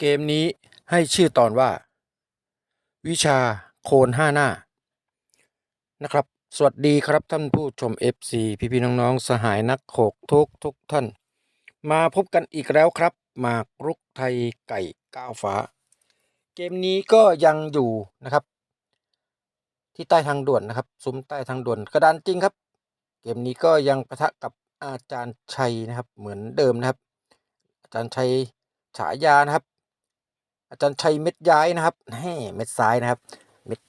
เกมนี้ให้ชื่อตอนว่า วิชาโคนห้าหน้า นะครับ สวัสดีครับท่านผู้ชม FC พี่พี่ๆน้องๆ สหายนักโขกทุกทุกท่าน มาพบกันอีกแล้วครับ มากรุกไทยไก่ก้าวฟ้า เกมนี้ก็ยังอยู่นะครับ ที่ใต้ทางด่วนนะครับ ซุ้มใต้ทางด่วนกระดานจริงครับ เกมนี้ก็ยังประทะกับอาจารย์ชัยนะครับ เหมือนเดิมนะครับ อาจารย์ชัยฉายานะครับ อาจารย์ชัยเม็ดย้ายนะครับแหมเม็ดซ้ายนะครับ เม็ด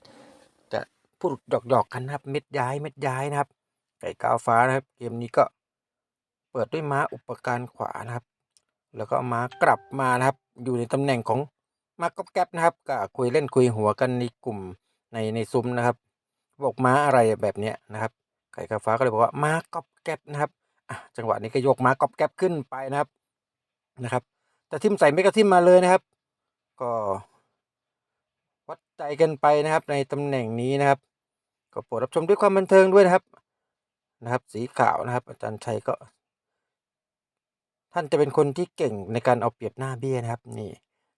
จะพูดหยอกๆกันนะครับ เม็ดย้ายเม็ดย้ายนะครับ ไก่กาวฟ้านะครับ เกมนี้ก็เปิดด้วยม้าอุปการขวานะครับ แล้วก็ม้ากลับมานะครับ อยู่ในตำแหน่งของม้าก๊อบแก๊บนะครับก็คุยเล่นคุยหัวกันในกลุ่มในในซุ้มนะครับ บอกม้าอะไรแบบเนี้ยนะครับ ไก่กาวฟ้าก็เลยบอกว่าม้าก๊อบแก๊บนะครับจังหวะนี้ก็โยกม้าก๊อบแก๊บขึ้นไปนะครับนะครับแต่ทิมใส่ไม่กระทิมมาเลยนะครับ ก็วัดใจกันไปนะครับในตำแหน่งนี้นะครับ ก็โปรดรับชมด้วยความบันเทิงด้วยนะครับนะครับ สีขาวนะครับ อาจารย์ชัยก็ ท่านจะเป็นคนที่เก่งในการเอาเปรียบหน้าเบี้ยนะครับ นี่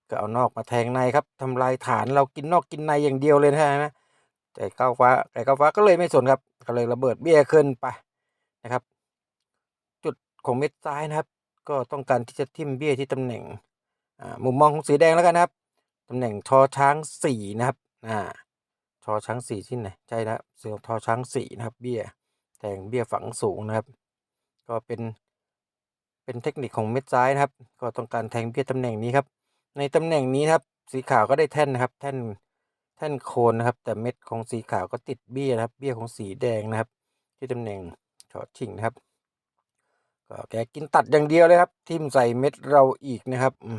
ก็เอานอกมาแทงในครับทำลายฐานเรากินนอกกินในอย่างเดียวเลยนะฮะแต่ก้าวฟ้าไก่ก้าวฟ้าก็เลยไม่สนครับ ก็เลยระเบิดเบี้ยขึ้นไปนะครับ จุดของเม็ดซ้ายนะครับ ก็ต้องการที่จะทิ่มเบี้ยที่ตำแหน่ง มุมมองของสีแดงแล้วกันนะครับตำแหน่งชอช้างสี่นะครับอ่าชอช้างสี่ที่ไหนใช่นะเสือทอช้างสี่นะครับ เบี้ยแทงเบี้ยฝังสูงนะครับ ก็เป็นเป็นเทคนิคของเม็ดซ้ายนะครับ ก็ต้องการแทงเบี้ยตำแหน่งนี้ครับ ในตำแหน่งนี้ครับ สีขาวก็ได้แท่นนะครับ แท่นแท่นโคนนะครับ แต่เม็ดของสีขาวก็ติดเบี้ยนะครับ เบี้ยของสีแดงนะครับ ที่ตำแหน่งชอชิงนะครับ ก็แกกินตัดอย่างเดียวเลยครับ ทิ่มใส่เม็ดเราอีกนะครับ อื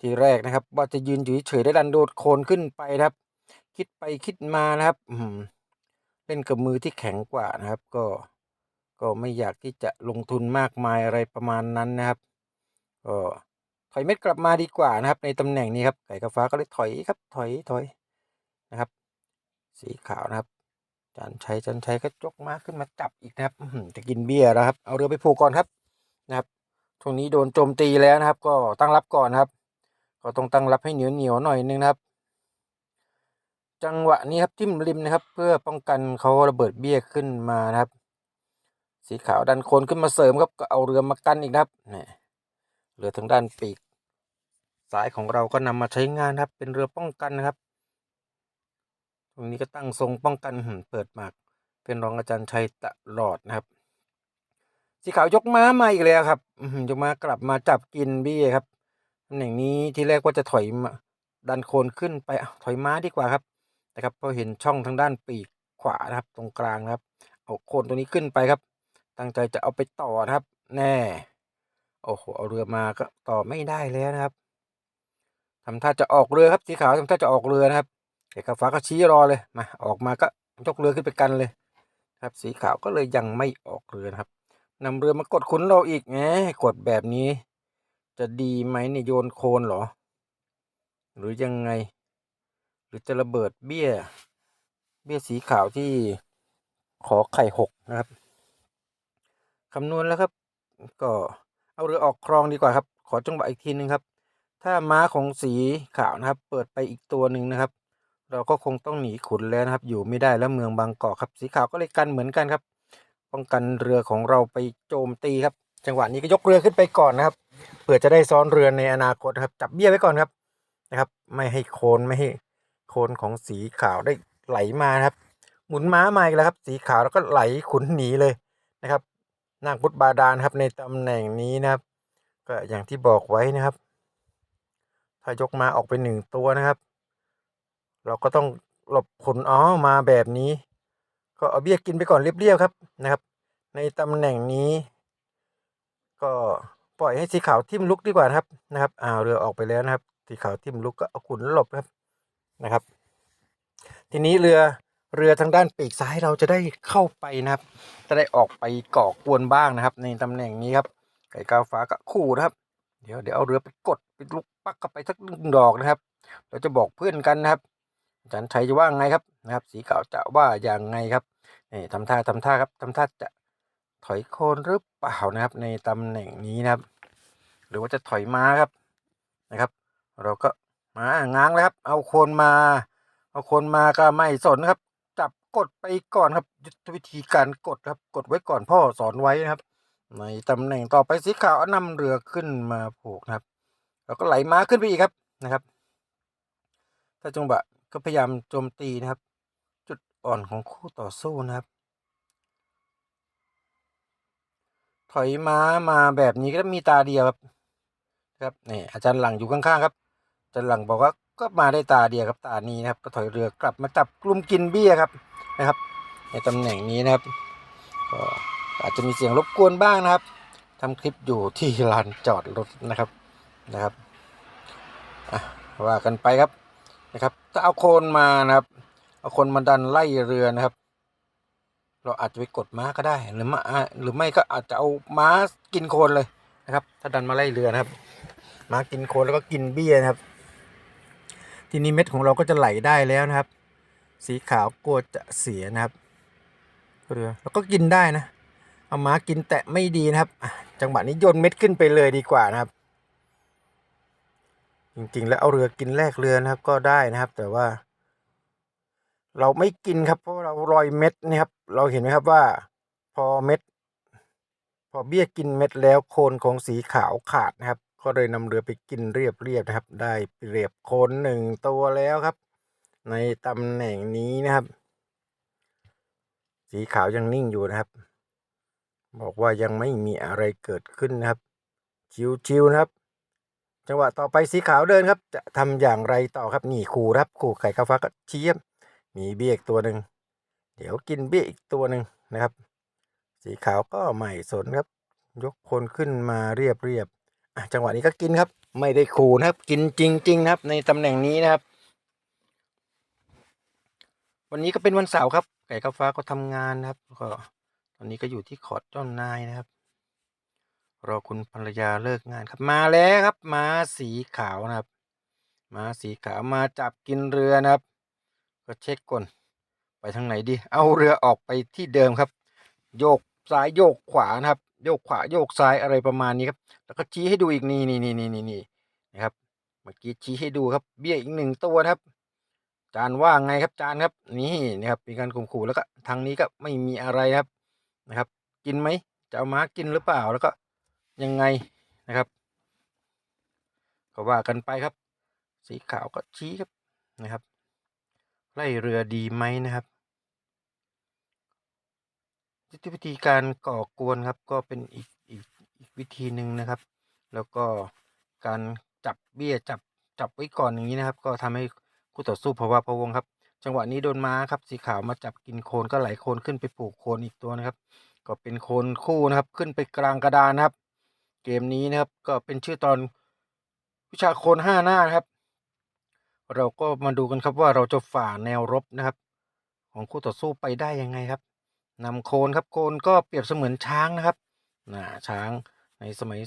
ทีแรกนะครับ ว่าจะยืนอยู่เฉยได้ดันโดดโคนขึ้นไปนะครับ คิดไปคิดมานะครับ อืเล่นกับมือที่แข็งกว่านะครับ ก็ ก็ไม่อยากที่จะลงทุนมากมายอะไรประมาณนั้นนะครับ ก็ถอยเม็ดกลับมาดีกว่านะครับ ในตำแหน่งนี้ครับไก่กระฟ้าก็เลยถอยครับ ถอยถอยนะครับ สีขาวนะครับ จันชัยจันชัยก็จกมาขึ้นมาจับอีกนะครับจะกินเบี้ยแล้วครับ เอาเรือไปผูกก่อนครับนะครับช่วงนี้โดนโจมตีแล้วนะครับ ก็ตั้งรับก่อนครับ ก็ต้องตั้งรับให้เหนียวเหนียวหน่อยนึงนะครับ จังหวะนี้ครับทิ่มริมนะครับ เพื่อป้องกันเขาระเบิดเบี้ยขึ้นมานะครับ สีขาวดันโคนขึ้นมาเสริมครับก็เอาเรือมากันอีกนะครับนี่เรือทางด้านปีกซ้ายของเราก็นำมาใช้งานครับ เป็นเรือป้องกันนะครับ ตรงนี้ก็ตั้งทรงป้องกันหืมเปิดหมาก เป็นรองอาจารย์ชัยตลอดนะครับ สีขาวยกม้ามาอีกแล้วครับยกม้ากลับมาจับกินเบี้ยครับตำแหน่งนี้ที่แรกว่าจะถอยมาดันโคนขึ้นไปถอยม้าดีกว่าครับนะครับพราะเห็นช่องทางด้านปีกขวานะครับ ตรงกลางครับ เอาโคนตัวนี้ขึ้นไปครับ ตั้งใจจะเอาไปต่อนะครับ แน่โอ้โหเอาเรือมาก็ต่อไม่ได้แล้วนะครับทำท่าจะออกเรือครับสีขาวทำท่าจะออกเรือนะครับ เอกฟ้าก็ชี้รอเลยมาออกมาก็ยกเรือขึ้นไปกันเลย ครับสีขาวก็เลยยังไม่ออกเรือนะครับนำเรือมากดขุนเราอีกแหมกดแบบนี้ จะดีไหมเนี่ยโยนโคลนหรอ หรือยังไง หรือจะระเบิดเบี้ย เบี้ยสีขาวที่ขอไข่หกนะครับคำนวณแล้วครับ ก็เอาเรือออกคลองดีกว่าครับ ขอจังหวะอีกทีนึงครับ ถ้าม้าของสีขาวนะครับ เปิดไปอีกตัวหนึ่งนะครับ เราก็คงต้องหนีขุนแล้วนะครับ อยู่ไม่ได้แล้วเมืองบางกอกครับ สีขาวก็เลยกันเหมือนกันครับ ป้องกันเรือของเราไปโจมตีครับ จังหวะนี้ก็ยกเรือขึ้นไปก่อนนะครับเผื่อจะได้ซ้อนเรือในอนาคตครับ จับเบี้ยไว้ก่อนครับนะครับ ไม่ให้โคนไม่ให้โคนของสีขาวได้ไหลมาครับ หมุนม้ามาอีกแล้วครับ สีขาวแล้วก็ไหลขุนหนีเลยนะครับนางพุทธบาดาลครับในตำแหน่งนี้นะครับ ก็อย่างที่บอกไว้นะครับ ถ้ายกมาออกไปหนึ่งตัวนะครับ เราก็ต้องหลบผลอ๋อมาแบบนี้ ก็เอาเบี้ยกินไปก่อนเรียบๆครับนะครับ ในตำแหน่งนี้ ก็ปล่อยให้สีขาวทิ่มลุกดีกว่าครับนะครับอ่าเรือออกไปแล้วนะครับ สีขาวทิ่มลุกก็เอาขุนหลบครับนะครับ ทีนี้เรือเรือทางด้านปีกซ้ายเราจะได้เข้าไปนะครับ จะได้ออกไปก่อกวนบ้างนะครับ ในตำแหน่งนี้ครับ ไก่กาฟ้าก็ขู่นะครับ เดี๋ยวเดี๋ยวเอาเรือไปกดไปลุกปักเข้าไปสักหนึ่งดอกนะครับ เราจะบอกเพื่อนกันนะครับ อาจารย์ชัยจะว่าไงครับนะครับ สีขาวจะว่าอย่างไงครับนี่ทำท่าทำท่าครับทำท่าจะถอยโคนหรือเปล่านะครับ ในตำแหน่งนี้นะครับ หรือว่าจะถอยม้าครับนะครับ เราก็มาง้างแล้วครับ เอาโคนมา เอาโคนมาก็ไม่สนนะครับ จับกดไปก่อนครับยุทธวิธีการกดครับ กดไว้ก่อนพ่อสอนไว้นะครับ ในตำแหน่งต่อไปสีขาวเอานำเรือขึ้นมาผูกนะครับ แล้วก็ไหลม้าขึ้นไปอีกครับนะครับ ถ้าจังหวะ ก็พยายามโจมตีนะครับ จุดอ่อนของคู่ต่อสู้นะครับ ถอยม้ามาแบบนี้ก็มีตาเดียวครับครับนี่อาจารย์หลังอยู่ข้างๆครับอาจารย์หลังบอกว่าก็มาได้ตาเดียวครับตานี้นะครับ ก็ถอยเรือกลับมาจับกลุ่มกินเบี้ยครับนะครับ ในตำแหน่งนี้นะครับก็อาจจะมีเสียงรบกวนบ้างนะครับทำคลิปอยู่ที่ลานจอดรถนะครับนะครับอะว่ากันไปครับ นะครับ ถ้าเอาโคนมานะครับ เอาคนมาดันไล่เรือนะครับ เราอาจจะไปกดม้าก็ได้หรือมาอ่หรือไม่ก็อาจจะเอาม้ากินโคนเลยนะครับ ถ้าดันมาไล่เรือนะครับ ม้ากินโคนแล้วก็กินเบี้ยนะครับ ทีนี้เม็ดของเราก็จะไหลได้แล้วนะครับ สีขาวกลัวจะเสียนะครับ เรือแล้วก็กินได้นะเอาม้ากินแตะไม่ดีนะครับ จังหวะนี้โยนเม็ดขึ้นไปเลยดีกว่านะครับ จริงๆ แล้วเอาเรือกินแลกเรือนะครับ ก็ได้นะครับ แต่ว่า เราไม่กินครับ เพราะเรารอยเม็ดนี่ครับ เราเห็นไหมครับว่า พอเม็ด พอเบี้ยกินเม็ดแล้วโคนของสีขาวขาดนะครับ ก็เลยนำเรือไปกินเรียบเรียบๆนะครับ ได้เปรียบโคนหนึ่งตัวแล้วครับ ในตำแหน่งนี้นะครับ สีขาวยังนิ่งอยู่นะครับ บอกว่ายังไม่มีอะไรเกิดขึ้นนะครับ ชิวๆนะครับ จังหวะต่อไปสีขาวเดินครับ จะทำอย่างไรต่อครับนี่ขู่รับขู่ไก่ข้าวฟ้าก็เชียบมีเบี้ยอีกตัวหนึ่งเดี๋ยวกินเบี้ยอีกตัวหนึ่งนะครับ สีขาวก็ไม่สนครับ ยกคนขึ้นมาเรียบเรียบๆจังหวะนี้ก็กินครับ ไม่ได้ขู่นะครับ กินจริง ๆ ครับ ในตำแหน่งนี้นะครับ วันนี้ก็เป็นวันเสาร์ครับ ไก่ข้าฟ้าก็ทำงานนะครับ ก็ตอนนี้ก็อยู่ที่ขอดจ้านายนะครับ รอคุณภรรยาเลิกงานครับมาแล้วครับม้าสีขาวนะครับม้าสีขาวมาจับกินเรือนะครับ ก็เช็คก่อนไปทางไหนดี เอาเรือออกไปที่เดิมครับ โยกซ้ายโยกขวานะครับ โยกขวาโยกซ้ายอะไรประมาณนี้ครับ แล้วก็ชี้ให้ดูอีกนี่นี่นี่นี่นี่นี่นะครับเมื่อกี้ชี้ให้ดูครับเบี้ยอีกหนึ่งตัวครับ จานว่าไงครับจานครับ นี่นะครับมีการข่มขู่แล้วก็ทางนี้ก็ไม่มีอะไรครับนะครับ กินไหมจะเอาม้ากินหรือเปล่าแล้วก็ ยังไงนะครับก็ว่ากันไปครับ สีขาวก็ชี้ครับนะครับ ไล่เรือดีไหมนะครับยุทธวิธีการก่อกวนครับ ก็เป็นอีกอีกอีกวิธีหนึ่งนะครับ แล้วก็การจับเบี้ยจับจับไว้ก่อนอย่างนี้นะครับ ก็ทำให้คู่ต่อสู้ภาวะพะวงครับ จังหวะนี้โดนม้าครับ สีขาวมาจับกินโคนก็ไหลโคนขึ้นไปปลูกโคนอีกตัวนะครับ ก็เป็นโคนคู่นะครับ ขึ้นไปกลางกระดานนะครับ เกมนี้นะครับก็เป็นชื่อตอนวิชาโคนห้าหน้านะครับ เราก็มาดูกันครับว่าเราจะฝ่าแนวรบนะครับ ของคู่ต่อสู้ไปได้ยังไงครับนำโคนครับโคนก็เปรียบเสมือนช้างนะครับน่ะช้างในสมัย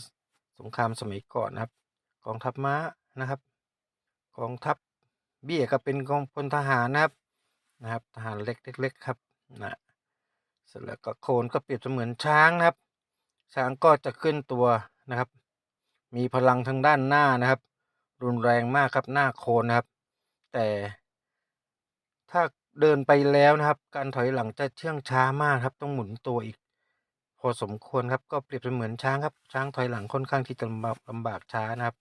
สงครามสมัยก่อนนะครับ กองทัพม้านะครับ กองทัพเบี้ยก็เป็นกองพลทหารนะครับนะครับ ทหารเล็กเล็กๆครับนะเสร็จแล้วก็โคนก็เปรียบเสมือนช้างนะครับช้างก็จะขึ้นตัว นะครับ มีพลังทางด้านหน้านะครับ รุนแรงมากครับหน้าโคนนะครับ แต่ถ้าเดินไปแล้วนะครับ การถอยหลังจะเชื่องช้ามากครับ ต้องหมุนตัวอีก พอสมควรครับก็เปรียบเสมือนช้างครับ ช้างถอยหลังค่อนข้างที่จะลำบากลำบากช้านะครับ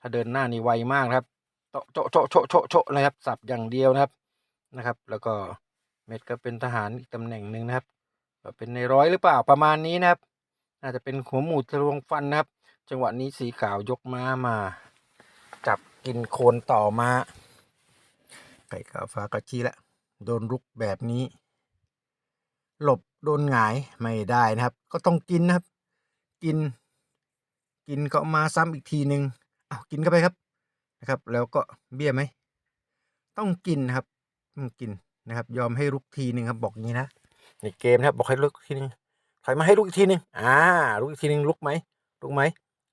ถ้าเดินหน้านี่ไวมากครับโจะโจะโจะโจะโจะโจะนะครับ สับอย่างเดียวนะครับนะครับ แล้วก็เม็ดก็เป็นทหารอีกตำแหน่งหนึ่งนะครับเป็นในร้อยหรือเปล่าประมาณนี้นะครับ น่าจะเป็นหัวหมูทะลวงฟันนะครับ จังหวะนี้สีขาวยกม้ามา จับกินโคนต่อมา ไก่ขาวฟ้ากระชี้ละ โดนรุกแบบนี้ หลบโดนหงายไม่ได้นะครับ ก็ต้องกินนะครับ กิน กินก็มาซ้ำอีกทีหนึ่งเอากินเข้าไปครับนะครับ แล้วก็เบี้ยไหม ต้องกินนะครับต้องกินนะครับ ยอมให้ลุกทีหนึ่งครับบอกงี้นะในเกมนะครับบอกให้ลุกทีหนึ่ง อยมาให้ลุกอีกทีหนึ่งอ่าลุกอีกทีหนึ่งลุกไหมลุกไหม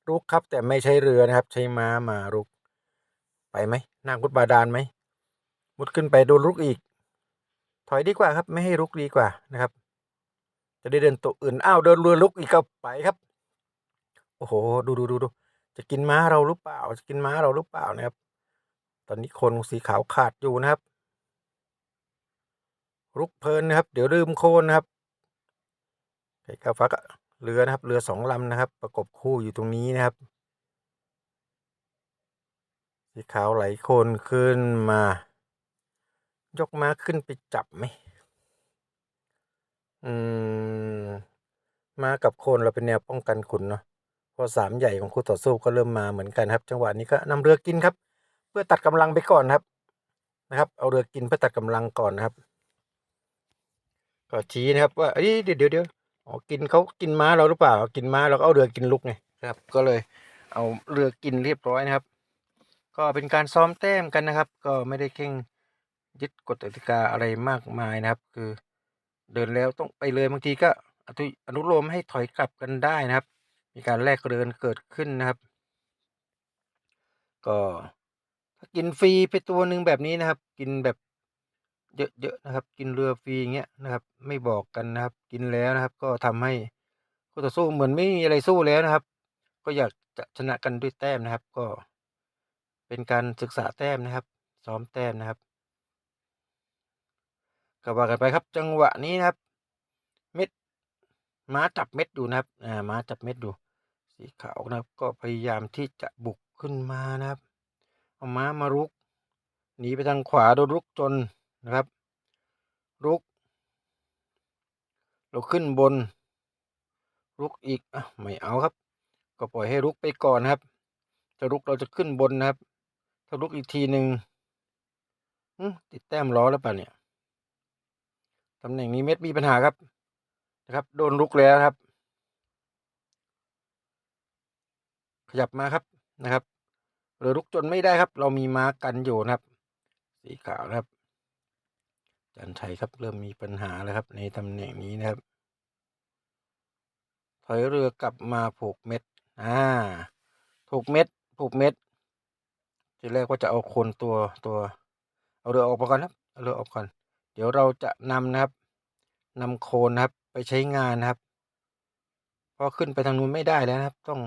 ลุกครับ แต่ไม่ใช่เรือนะครับ ใช้ม้ามาลุก ไปไหมนั่งพุทธบาดาลไหมมุดขึ้นไปโดนลุกอีก ถอยดีกว่าครับ ไม่ให้ลุกดีกว่านะครับ จะได้เดินตัวอื่นอ้าวเดินเรือลุกอีกก็ไปครับ โอ้โห ดูดูดูดูจะกินม้าเราหรือเปล่า จะกินม้าเราหรือเปล่านะครับ ตอนนี้คนสีขาวขาดอยู่นะครับรุกเพลินนะครับ เดี๋ยวลืมโคนนะครับ ไก่กาฟักเรือนะครับ เรือสองลำนะครับ ประกบคู่อยู่ตรงนี้นะครับ สีขาวไหลโคนขึ้นมา ยกม้าขึ้นไปจับไหมอืมม้ากับโคนเราเป็นแนวป้องกันขุนเนาะพอสามใหญ่ของคู่ต่อสู้ก็เริ่มมาเหมือนกันครับ จังหวะนี้ก็นำเรือกินครับ เพื่อตัดกำลังไปก่อนครับนะครับ เอาเรือกินเพื่อตัดกำลังก่อนนะครับ ก็ชี้นะครับว่าเดี๋ยวเดี๋ยวเดี๋ยว อ๋อกินเขากินม้าเราหรือเปล่า กินม้าเราก็เอาเรือกินลุกไงครับ ก็เลยเอาเรือกินเรียบร้อยนะครับ ก็เป็นการซ้อมแต้มกันนะครับ ก็ไม่ได้เข่งยึดกฎกติกาอะไรมากมายนะครับ คือเดินแล้วต้องไปเลยบางทีก็อนุโลมให้ถอยกลับกันได้นะครับ มีการแลกเรือนเกิดขึ้นนะครับ ก็กินฟรีไปตัวหนึ่งแบบนี้นะครับ กินแบบ เยอะๆนะครับ กินเรือฟรีอย่างเงี้ยนะครับ ไม่บอกกันนะครับ กินแล้วนะครับ ก็ทำให้คู่ต่อสู้เหมือนไม่มีอะไรสู้แล้วนะครับ ก็อยากจะชนะกันด้วยแต้มนะครับ ก็ เป็นการศึกษาแต้มนะครับ ซ้อมแต้มนะครับก็ว่ากันไปครับ จังหวะนี้นะครับเม็ดม้าจับเม็ดดูนะครับอ่าม้าจับเม็ดดู สีขาวนะครับ ก็พยายามที่จะบุกขึ้นมานะครับ เอาม้ามารุกหนีไปทางขวาโดนรุกจน นะครับรุก เราขึ้นบนรุกอีกอะไม่เอาครับ ก็ปล่อยให้รุกไปก่อนนะครับ จะรุกเราจะขึ้นบนนะครับ ถ้ารุกอีกทีหนึ่งติดแต้มล้อแล้วป่ะเนี่ยตำแหน่งนี้เม็ดมีปัญหาครับ นะครับ โดนรุกแล้วครับ ขยับมาครับนะครับเรือรุกจนไม่ได้ครับ เรามีม้ากันอยู่นะครับ สีขาวนะครับ จันชัยครับเริ่มมีปัญหาแล้วครับในตำแหน่งนี้นะครับ ถอยเรือกลับมาผูกเม็ดอ่าผูกเม็ดผูกเม็ดทีแรกว่าจะเอาโคนตัวตัว เอาเรือออกก่อนครับเอาเรือออกก่อน เดี๋ยวเราจะนำนะครับนำโคนนะครับ ไปใช้งานนะครับพราะขึ้นไปทางนู้นไม่ได้แล้วนะครับ ต้อง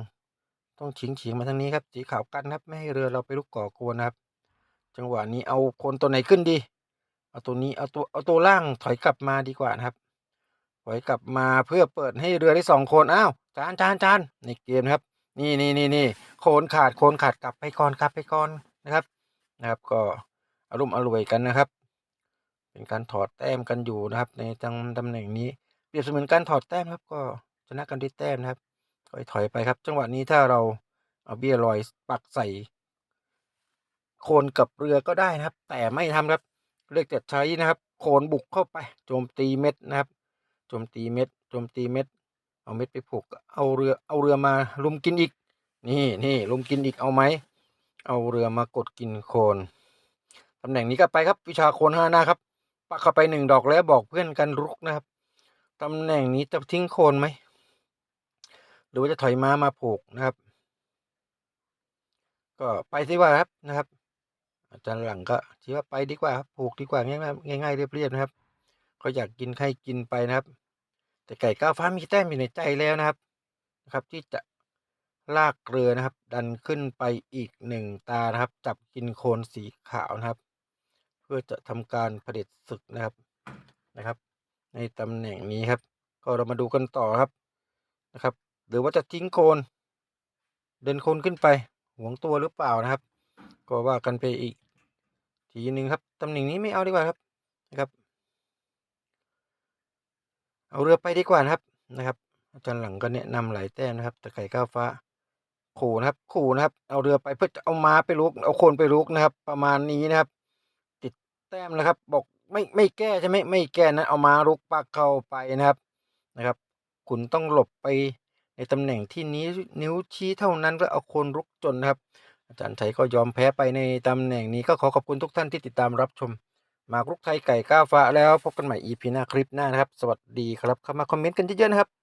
ต้องฉิงฉิงมาทางนี้ครับสีขาวกันครับ ไม่ให้เรือเราไปลุกก่อกวนนะครับ จังหวะนี้เอาคนตัวไหนขึ้นดี เอาตัวนี้เอาตัวเอาตัวล่างถอยกลับมาดีกว่านะครับ ถอยกลับมาเพื่อเปิดให้เรือได้สองคนอ้าวจานจานจานในเกมนะครับ นี่นี่นี่นี่โคนขาดโคนขาดกลับไปก่อนกลับไปก่อนนะครับ นะครับ ก็อารมณ์อร่วยกันนะครับ เป็นการถอดแต้มกันอยู่นะครับ ในตำตำแหน่งนี้เปรียบเสมือนการถอดแต้มครับ ก็ชนะกันด้วยแต้มนะครับถอยถอยไปครับ จังหวะนี้ถ้าเราเอาเบี้ยลอยปักใส่ โคนกับเรือก็ได้นะครับ แต่ไม่ทำครับ เลือกจะใช้นะครับโคนบุกเข้าไปโจมตีเม็ดนะครับโจมตีเม็ดโจมตีเม็ด เอาเม็ดไปผูกเอาเรือเอาเรือมาลุมกินอีก นี่นี่ลุมกินอีกเอาไหมเอาเรือมากดกินโคนตำแหน่งนี้ก็ไปครับวิชาโคนห้าหน้าครับปักเข้าไปหนึ่งดอกแล้วบอกเพื่อนกันรุกนะครับตำแหน่งนี้จะทิ้งโคนไหมหรือว่าจะถอยม้ามาผูกนะครับ ก็ไปสิว่าครับนะครับ อาจารย์หลังก็ชี้ว่าไปดีกว่าครับผูกดีกว่าง่ายๆง่ายเรียบๆนะครับ ก็อยากกินใครกินไปนะครับ แต่ไก่ก้าวฟ้ามีแต้มอยู่ในใจแล้วนะครับนะครับ ที่จะลากเรือนะครับ ดันขึ้นไปอีกหนึ่งตานะครับ จับกินโคนสีขาวนะครับ เพื่อจะทำการเผด็จศึกนะครับนะครับ ในตำแหน่งนี้ครับ ก็เรามาดูกันต่อครับนะครับ หรือว่าจะทิ้งโคน เดินโคนขึ้นไปหวงตัวหรือเปล่านะครับ ก็ว่ากันไปอีก ทีหนึ่งครับตำแหน่งนี้ไม่เอาดีกว่าครับนะครับ เอาเรือไปดีกว่านะครับนะครับ อาจารย์หลังก็แนะนำหลายแต้มนะครับตะไคร่ก้าวฟ้าขู่นะครับขู่นะครับ เอาเรือไปเพื่อจะเอาม้าไปลุกเอาคนไปลุกนะครับ ประมาณนี้นะครับ ติดแต้มนะครับ บอกไม่ไม่แก้ใช่ไหมไม่แก้นะเอาม้าลุกปักเข้าไปนะครับนะครับ คุณต้องหลบไปในตำแหน่งที่นี้นิ้วชี้เท่านั้นก็เอาคนลุกจนนะครับ อาจารย์ชัยก็ยอมแพ้ไปในตำแหน่งนี้ก็ขอขอบคุณทุกท่านที่ติดตามรับชมหมากรุกไทยไก่ก้าวฟ้าแล้วพบกันใหม่ EP หน้าคลิปหน้านะครับ สวัสดีครับเข้ามาคอมเมนต์กันเยอะๆนะครับ